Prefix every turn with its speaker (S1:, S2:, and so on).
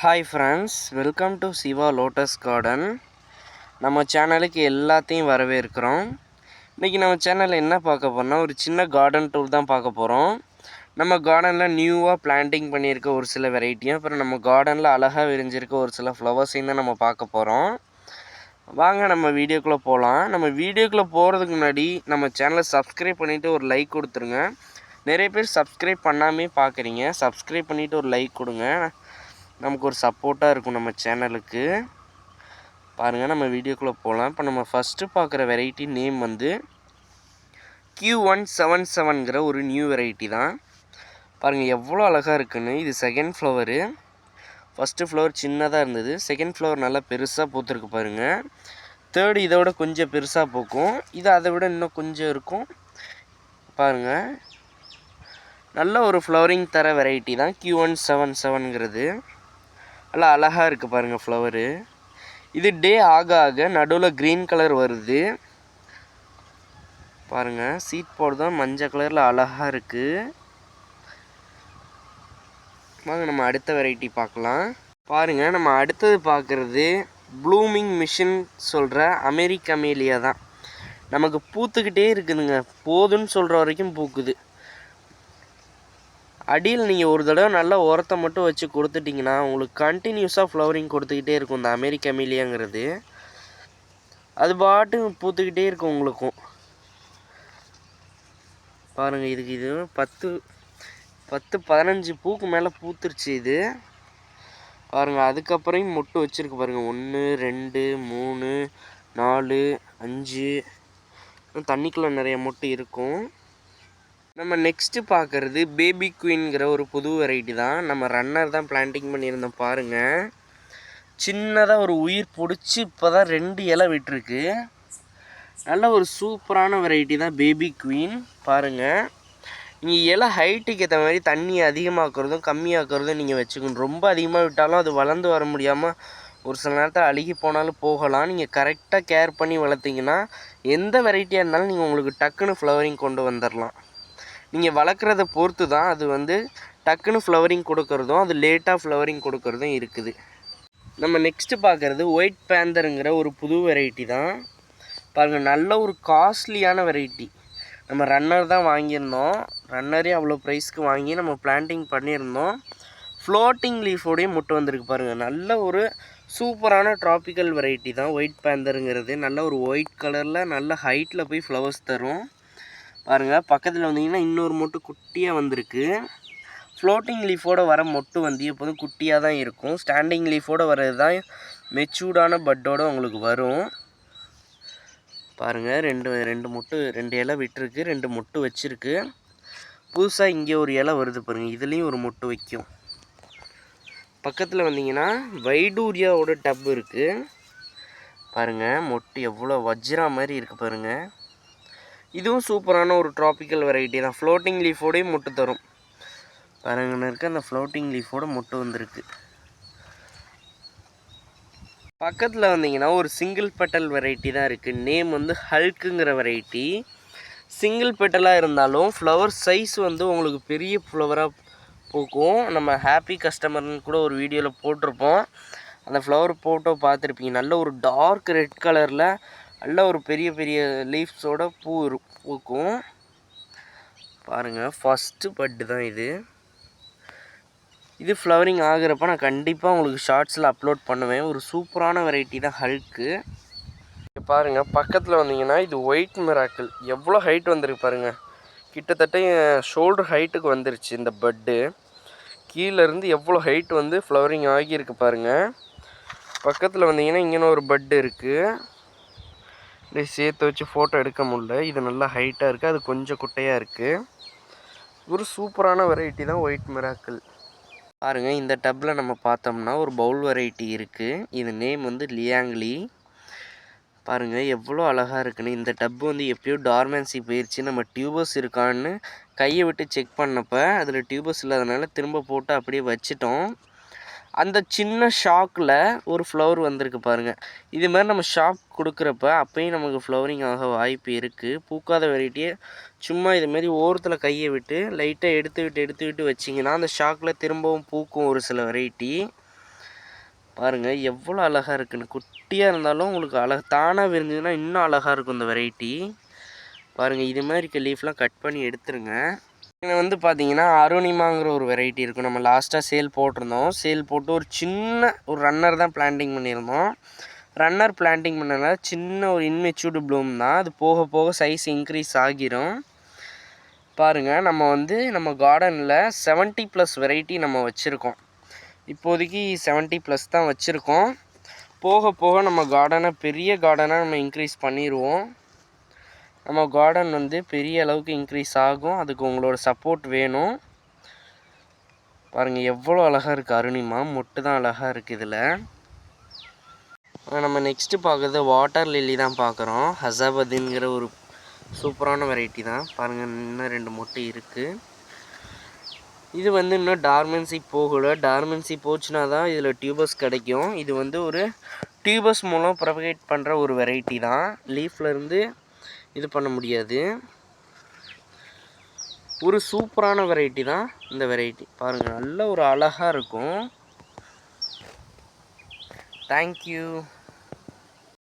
S1: Hi friends welcome to Siva lotus garden நம்ம சேனலுக்கு எல்லாத்தையும் வரவேற்கிறோம். இன்றைக்கி நம்ம சேனலில் என்ன பார்க்க போகிறோம்னா ஒரு சின்ன கார்டன் டூர் தான் பார்க்க போகிறோம் நம்ம கார்டனில் நியூவாக பிளான்டிங் பண்ணியிருக்க ஒரு சில வெரைட்டியும் அப்புறம் நம்ம கார்டனில் அழகாக விரிஞ்சிருக்க ஒரு சில ஃப்ளவர்ஸையும் தான் நம்ம பார்க்க போகிறோம் வாங்க நம்ம வீடியோக்குள்ளே போகலாம் நம்ம வீடியோக்குள்ளே போகிறதுக்கு முன்னாடி நம்ம சேனலை சப்ஸ்கிரைப் பண்ணிவிட்டு ஒரு லைக் கொடுத்துருங்க. நிறைய பேர் சப்ஸ்கிரைப் பண்ணாமே பார்க்குறீங்க. சப்ஸ்கிரைப் பண்ணிவிட்டு ஒரு லைக் கொடுங்க. நமக்கு ஒரு சப்போர்ட்டாக இருக்கும் நம்ம சேனலுக்கு பாருங்கள் நம்ம வீடியோக்குள்ளே போகலாம் இப்போ நம்ம ஃபஸ்ட்டு பார்க்குற வெரைட்டி நேம் வந்து கியூ ஒன் செவன் செவன்கிற ஒரு நியூ வெரைட்டி தான். பாருங்கள் எவ்வளோ அழகாக இருக்குன்னு. இது செகண்ட் ஃப்ளவரு ஃபஸ்ட்டு ஃப்ளவர் சின்னதாக இருந்தது. செகண்ட் ஃப்ளவர் நல்லா பெருசாக பூத்துருக்கு பாருங்கள் தேர்டு இதோட கொஞ்சம் பெருசாக பூக்கும். இது அதை விட இன்னும் கொஞ்சம் இருக்கும். பாருங்கள் நல்ல ஒரு ஃப்ளவரிங் தர வெரைட்டி தான் கியூ ஒன் செவன் செவனுங்கிறது நல்லா அழகாக இருக்குது பாருங்கள் ஃப்ளவரு இது டே ஆக ஆக நடுவில் க்ரீன் கலர் வருது. பாருங்கள் சீட் போடுறதும் மஞ்சள் கலரில் அழகாக இருக்குது வாங்க நம்ம அடுத்த வெரைட்டி பார்க்கலாம். பாருங்கள் நம்ம அடுத்தது பார்க்குறது ப்ளூமிங் மிஷின் சொல்கிற அமெரிக்க மேலியா தான் நமக்கு பூத்துக்கிட்டே இருக்குதுங்க. போதுன்னு சொல்கிற வரைக்கும் பூக்குது. அடியில் நீங்கள் ஒரு தடவை நல்லா உரத்தை மட்டும் வச்சு கொடுத்துட்டிங்கன்னா உங்களுக்கு கண்டினியூஸாக ஃப்ளவரிங் கொடுத்துக்கிட்டே இருக்கும் இந்த அமெரிக்க அமேலியாங்கிறது அது பாட்டு பூத்துக்கிட்டே இருக்கும் உங்களுக்கும். பாருங்கள் இதுக்கு இது பத்து பத்து பதினஞ்சு பூக்கு மேலே பூத்துருச்சு இது. பாருங்கள் அதுக்கப்புறம் மொட்டு வச்சுருக்கு பாருங்கள் ஒன்று ரெண்டு மூணு நாலு அஞ்சு. தண்ணிக்குள்ளே நிறைய மொட்டு இருக்கும். நம்ம நெக்ஸ்ட்டு பார்க்குறது பேபி குயின்கிற ஒரு புது வெரைட்டி தான். நம்ம ரன்னர் தான் பிளான்டிங் பண்ணியிருந்தோம் பாருங்கள் சின்னதாக ஒரு உயிர் பிடிச்சி இப்போ தான் ரெண்டு இலை விட்டுருக்கு. நல்ல ஒரு சூப்பரான வெரைட்டி தான் பேபி குயின் பாருங்கள் நீங்கள் இலை ஹைட்டுக்கு ஏற்ற மாதிரி தண்ணி அதிகமாக்குறதும் கம்மியாக்குறதும் நீங்கள் வச்சுக்கணும். ரொம்ப அதிகமாக விட்டாலும் அது வளர்ந்து வர முடியாமல் ஒரு சில நேரத்தில் அழுகி போனாலும் போகலாம். நீங்கள் கரெக்டாக கேர் பண்ணி வளர்த்திங்கன்னா எந்த வெரைட்டியாக இருந்தாலும் நீங்கள் உங்களுக்கு டக்குன்னு ஃப்ளவரிங் கொண்டு வந்துடலாம் நீங்கள் வளர்க்குறத பொறுத்து தான் அது வந்து டக்குன்னு ஃப்ளவரிங் கொடுக்கறதும் அது லேட்டாக ஃப்ளவரிங் கொடுக்கறதும் இருக்குது. நம்ம நெக்ஸ்ட்டு பார்க்குறது ஒயிட் பேந்தருங்கிற ஒரு புது வெரைட்டி தான். பாருங்கள் நல்ல ஒரு காஸ்ட்லியான வெரைட்டி நம்ம ரன்னர் தான் வாங்கியிருந்தோம். ரன்னரே அவ்வளோ ப்ரைஸ்க்கு வாங்கி நம்ம பிளான்டிங் பண்ணியிருந்தோம். ஃப்ளோட்டிங் லீஃபோடையும் முட்டை வந்திருக்கு பாருங்கள் நல்ல ஒரு சூப்பரான ட்ராபிக்கல் வெரைட்டி தான். ஒயிட் பேந்தருங்கிறது நல்ல ஒரு ஒயிட் கலரில் நல்ல ஹைட்டில் போய் ஃப்ளவர்ஸ் தரும். பாருங்கள் பக்கத்தில் வந்தீங்கன்னா இன்னொரு மொட்டு குட்டியாக வந்திருக்கு. ஃப்ளோட்டிங் லீஃபோட வர மொட்டு வந்து எப்போதும் குட்டியாக தான் இருக்கும். ஸ்டாண்டிங் லீஃபோட வர்றது தான் மெச்சூர்டான பட்டோடு உங்களுக்கு வரும். பாருங்கள் ரெண்டு ரெண்டு மொட்டு ரெண்டு இலை விட்டுருக்கு ரெண்டு மொட்டு வச்சுருக்கு. புதுசாக இங்கே ஒரு இலை வருது பாருங்கள் இதுலேயும் ஒரு மொட்டு வைக்கும். பக்கத்தில் வந்தீங்கன்னா வைடூரியாவோட டப் இருக்குது பாருங்கள் மொட்டு எவ்வளோ வஜ்ரா மாதிரி இருக்குது பாருங்கள் இதுவும் சூப்பரான ஒரு ட்ராபிக்கல் வெரைட்டி தான். ஃப்ளோட்டிங் லீஃபோடையும் மொட்டு தரும். பாருங்கன்னு இருக்க அந்த ஃப்ளோட்டிங் லீஃபோட மொட்டு வந்திருக்கு. பக்கத்தில் வந்தீங்கன்னா ஒரு சிங்கிள் பெட்டல் வெரைட்டி தான் இருக்குது நேம் வந்து ஹல்க்குங்கிற வெரைட்டி சிங்கிள் பெட்டலாக இருந்தாலும் ஃப்ளவர் சைஸ் வந்து உங்களுக்கு பெரிய ஃப்ளவராக பூக்கும் நம்ம ஹாப்பி கஸ்டமர்னு கூட ஒரு வீடியோவில் போட்டிருப்போம். அந்த ஃப்ளவர் ஃபோட்டோ பார்த்துருப்பீங்க. நல்ல ஒரு டார்க் ரெட் கலரில் நல்ல ஒரு பெரிய பெரிய லீவ்ஸோட பூ பூக்கும். பாருங்கள் ஃபஸ்ட்டு பட்டு தான் இது. இது ஃப்ளவரிங் ஆகிறப்ப நான் கண்டிப்பாக உங்களுக்கு ஷார்ட்ஸில் அப்லோட் பண்ணுவேன். ஒரு சூப்பரான வெரைட்டி தான் ஹல்க்கு பாருங்கள் பக்கத்தில் வந்தீங்கன்னா இது ஒயிட் மிராக்கிள் எவ்வளோ ஹைட் வந்திருக்கு பாருங்கள் கிட்டத்தட்ட ஷோல்டர் ஹைட்டுக்கு வந்துருச்சு இந்த பட்டு கீழேருந்து எவ்வளோ ஹைட் வந்து ஃப்ளவரிங் ஆகியிருக்கு பாருங்கள் பக்கத்தில் வந்தீங்கன்னா இங்கே ஒரு பட்டு இருக்குது இப்படி சேர்த்து வச்சு ஃபோட்டோ எடுக்க முடில இது நல்லா ஹைட்டாக இருக்குது அது கொஞ்சம் குட்டையாக இருக்குது ஒரு சூப்பரான வெரைட்டி தான் ஒயிட் மிராக்கிள் பாருங்கள் இந்த டப்பில் நம்ம பார்த்தோம்னா ஒரு பவுல் வெரைட்டி இருக்குது இது நேம் வந்து லியாங்லி பாருங்கள் எவ்வளோ அழகாக இருக்குன்னு. இந்த டப்பு வந்து எப்பயோ டார்மென்சி போயிடுச்சு நம்ம டியூபர்ஸ் இருக்கான்னு கையை விட்டு செக் பண்ணப்போ அதில் டியூபர்ஸ் இல்லாதனால திரும்ப போட்டு அப்படியே வச்சிட்டோம். அந்த சின்ன ஷாக்கில் ஒரு ஃப்ளவர் வந்திருக்கு பாருங்கள் இது மாதிரி நம்ம ஷாப் கொடுக்குறப்ப அப்பயும் நமக்கு ஃப்ளவரிங் ஆக வாய்ப்பு இருக்குது பூக்காத வெரைட்டியை சும்மா இதுமாரி ஓரத்தில் கையை விட்டு லைட்டாக எடுத்து விட்டு எடுத்து விட்டு வச்சிங்கன்னா அந்த ஷாக்கில் திரும்பவும் பூக்கும் ஒரு சில வெரைட்டி பாருங்கள் எவ்வளோ அழகாக இருக்குன்னு. குட்டியாக இருந்தாலும் உங்களுக்கு அழகு தானாக விரிஞ்சதுன்னா இன்னும் அழகாக இருக்கும் இந்த வெரைட்டி பாருங்கள் இது மாதிரி இருக்க லீஃப்லாம் கட் பண்ணி எடுத்துருங்க. இதில் வந்து பார்த்தீங்கன்னா அருணிமாங்கிற ஒரு வெரைட்டி இருக்கும். நம்ம லாஸ்ட்டாக சேல் போட்டிருந்தோம். சேல் போட்டு ஒரு சின்ன ஒரு ரன்னர் தான் பிளான்டிங் பண்ணியிருந்தோம். ரன்னர் பிளான்டிங் பண்ணனால சின்ன ஒரு இன்மெச்சூர்டு ப்ளூம் தான். அது போக போக சைஸ் இன்க்ரீஸ் ஆகிரும். பாருங்கள் நம்ம வந்து நம்ம கார்டனில் 70 ப்ளஸ் வெரைட்டி நம்ம வச்சுருக்கோம். இப்போதைக்கு 70 ப்ளஸ் தான் வச்சுருக்கோம். போக போக நம்ம கார்டனை பெரிய கார்டனாக நம்ம இன்க்ரீஸ் பண்ணிடுவோம் நம்ம கார்டன் வந்து பெரிய அளவுக்கு இன்க்ரீஸ் ஆகும். அதுக்கு உங்களோட சப்போர்ட் வேணும். பாருங்கள் எவ்வளோ அழகாக இருக்குது அருணிமா. மொட்டு தான் அழகாக இருக்குது இதில். நம்ம நெக்ஸ்ட்டு பார்க்குறது வாட்டர் லில்லி தான் பார்க்குறோம். ஹசாபதிங்கிற ஒரு சூப்பரான வெரைட்டி தான். பாருங்கள் இன்னும் ரெண்டு மொட்டை இருக்குது இது வந்து இன்னும் டார்மென்சி போகலை. டார்மென்சி போச்சுன்னா தான் இதில் டியூபஸ் கிடைக்கும். இது வந்து ஒரு டியூபஸ் மூலம் ப்ரொபகேட் பண்ணுற ஒரு வெரைட்டி தான். லீஃப்லேருந்து இது பண்ண முடியாது. ஒரு சூப்பரான வெரைட்டி தான் இந்த வெரைட்டி பாருங்கள் நல்ல ஒரு அழகாக இருக்கும். தேங்க்யூ